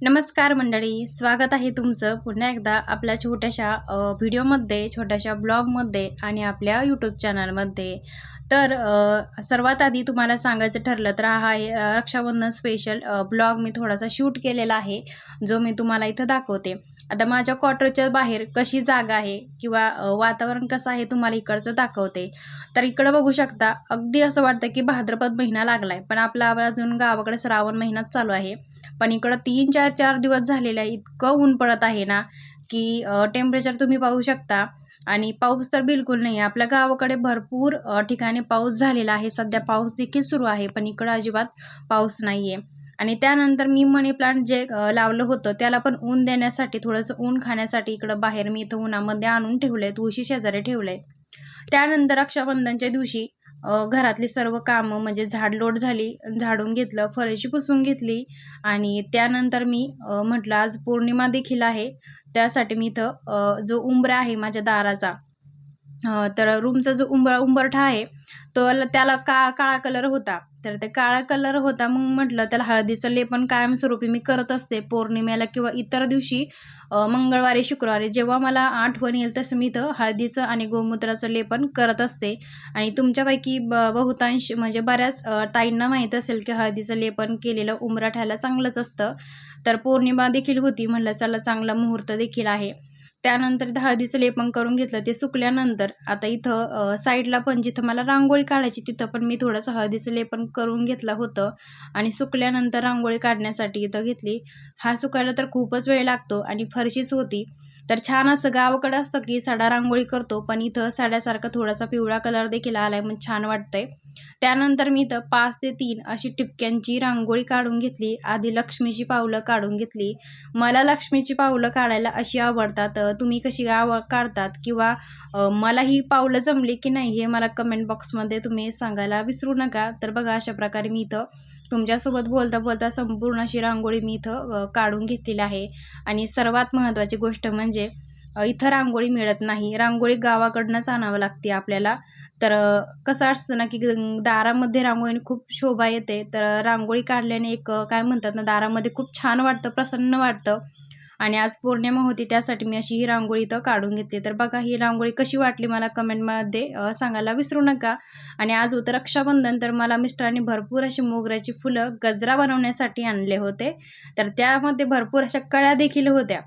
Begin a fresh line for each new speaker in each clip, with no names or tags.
नमस्कार मंडळी स्वागत आहे तुमचं पुन्हा एकदा आपल्या छोट्याशा व्हिडिओमध्ये छोट्याशा ब्लॉगमध्ये आणि आपल्या यूट्यूब चॅनलमध्ये तर सर्वात आधी तुम्हाला सांगायचं ठरलं तर हा रक्षाबंधन स्पेशल ब्लॉग मी थोडासा शूट केलेला आहे जो मी तुम्हाला इथं दाखवते. आता माझ्या क्वार्टरच्या बाहेर कशी जागा आहे किंवा वातावरण कसं आहे तुम्हाला इकडचं दाखवते. तर इकडं बघू शकता अगदी असं वाटतं की भाद्रपद महिना लागलाय पण आपला अजून गावाकडे श्रावण महिनाच चालू आहे. पण इकडं तीन चार चार दिवस झालेले आहे इतकं ऊन पडत आहे ना की टेम्परेचर तुम्ही पाहू शकता आणि पाऊस तर बिलकुल नाही आपल्या गावाकडे भरपूर ठिकाणी पाऊस झालेला आहे. सध्या पाऊस देखील सुरू आहे पण इकडं अजिबात पाऊस नाही आहे आणि त्यानंतर मी मनी प्लांट जे लावलं होतं त्याला पण ऊन देण्यासाठी थोडंसं ऊन खाण्यासाठी इकडं बाहेर मी इथं उन्हामध्ये आणून ठेवलं आहे तुळशी शेजारी ठेवलं आहे त्यानंतर रक्षाबंधनच्या दिवशी घरातली सर्व कामं म्हणजे झाड लोट झाली झाडून घेतलं फरशी पुसून घेतली. आणि त्यानंतर मी म्हटलं आज पौर्णिमा देखील आहे. त्यासाठी मी इथं जो उंबरा आहे माझ्या दाराचा तर रूमचा जो उंबरा उंबरठा आहे तो ल- त्याला का काळा कलर होता. तर ते काळा कलर होता मग म्हटलं त्याला हळदीचं लेपन कायमस्वरूपी मी करत असते पौर्णिमेला किंवा इतर दिवशी मंगळवारी शुक्रवारी जेव्हा मला आठवण येईल तसं मी इथं हळदीचं आणि गोमूत्राचं लेपन करत असते. आणि तुमच्यापैकी ब बहुतांश म्हणजे बऱ्याच ताईंना माहीत असेल की हळदीचं लेपन केलेलं उंबराठ्याला चांगलंच असतं. तर पौर्णिमा देखील होती म्हटलं चला चांगला मुहूर्त देखील आहे. त्यानंतर हळदीचं लेपन करून घेतलं ते सुकल्यानंतर आता इथं साईडला पण जिथं मला रांगोळी काढायची तिथं पण मी थोडंसं हळदीचं लेपन करून घेतलं होतं. आणि सुकल्यानंतर रांगोळी काढण्यासाठी इथं घेतली. हा सुकायला तर खूपच वेळ लागतो आणि फरशीच होती. तर छान असं गावाकडं असतं की साडा रांगोळी करतो पण इथं साड्यासारखा थोडासा पिवळा कलर देखील आलाय मग छान वाटतंय. त्यानंतर मी इथं पाच ते तीन अशी टिपक्यांची रांगोळी काढून घेतली. आधी लक्ष्मीची पावलं काढून घेतली. मला लक्ष्मीची पावलं काढायला अशी आवडतात तुम्ही कशी आव काढतात किंवा मला ही पावलं जमली की नाही हे मला कमेंट बॉक्समध्ये तुम्ही सांगायला विसरू नका. तर बघा अशा प्रकारे मी इथं तुमच्यासोबत बोलता बोलता संपूर्ण अशी रांगोळी मी इथं काढून घेतलेली आहे. आणि सर्वात महत्त्वाची गोष्ट म्हणजे इथं रांगोळी मिळत नाही. रांगोळी गावाकडनंच आणावं लागते आपल्याला. तर कसं असतं ना की ग- दारामध्ये रांगोळीने खूप शोभा येते. तर रांगोळी काढल्याने एक काय म्हणतात ना दारामध्ये खूप छान वाटतं प्रसन्न वाटतं. आणि आज पौर्णिमा होती त्यासाठी मी अशी ही रांगोळी इथं काढून घेतली. तर बघा ही रांगोळी कशी वाटली मला कमेंटमध्ये सांगायला विसरू नका. आणि आज होतं रक्षाबंधन तर मला मिस्टरांनी भरपूर अशी मोगऱ्याची फुलं गजरा बनवण्यासाठी आणले होते. तर त्यामध्ये भरपूर अशा कळ्या देखील होत्या.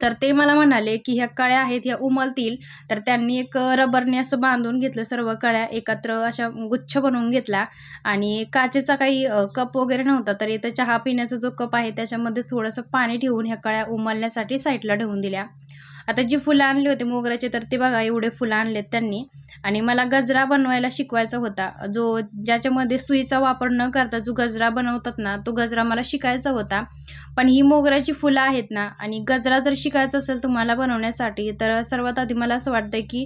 तर ते मला म्हणाले की ह्या कळ्या आहेत ह्या उमलतील. तर त्यांनी एक रबरने असं बांधून घेतलं सर्व कळ्या एकत्र अशा गुच्छ बनवून घेतला. आणि काचेचा काही कप वगैरे नव्हता तर इथं चहा पिण्याचा जो कप आहे त्याच्यामध्ये थोडंसं पाणी ठेवून ह्या कळ्या उमलण्यासाठी साईडला ठेवून दिल्या. आता जी फुलं आणली होती मोगऱ्याचे तर ते बघा एवढे फुलं आणलेत त्यांनी. आणि मला गजरा बनवायला शिकवायचा होता. जो ज्याच्यामध्ये सुईचा वापर न करता जो गजरा बनवतात ना तो गजरा मला शिकायचा होता. पण ही मोगऱ्याची फुलं आहेत ना आणि गजरा जर शिकायचा असेल तुम्हाला बनवण्यासाठी तर सर्वात आधी मला असं वाटतं की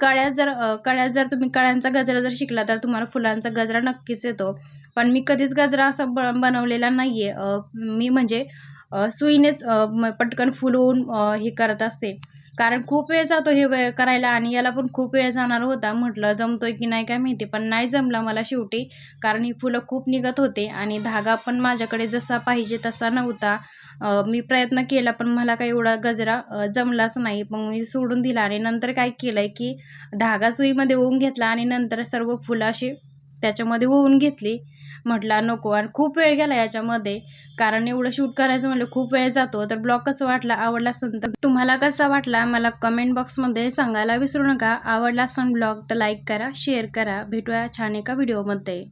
कळ्या जर कळ्या जर तुम्ही कळ्यांचा गजरा जर शिकला तर तुम्हाला फुलांचा गजरा नक्कीच येतो. पण मी कधीच गजरा असा ब बनवलेला नाही आहे मी म्हणजे सुईनेच म- पटकन फुलवून हे करत असते. कारण खूप वेळ जातो हे वेळ करायला आणि याला पण खूप वेळ जाणार होता. म्हटलं जमतोय की नाही काय माहिती. पण नाही जमलं मला शेवटी. कारण ही फुलं खूप निघत होते आणि धागा पण माझ्याकडे जसा पाहिजे तसा नव्हता. मी प्रयत्न केला पण मला काही एवढा गजरा जमलाच नाही. मग मी सोडून दिला आणि नंतर काय केलंय की धागा सुईमध्ये ओवून घेतला आणि नंतर सर्व फुलं अशी त्याच्यामध्ये ओवून घेतली. म्हटला नको आणि खूप वेळ गेला याच्यामध्ये. कारण एवढं शूट करायचं म्हणलं खूप वेळ जातो. तर ब्लॉग कसं वाटला? आवडला असेल तर तुम्हाला कसा वाटला? मला कमेंट बॉक्समध्ये सांगायला विसरू नका. आवडला असेल ब्लॉग तर लाईक करा शेअर करा. भेटूया छान एका व्हिडिओमध्ये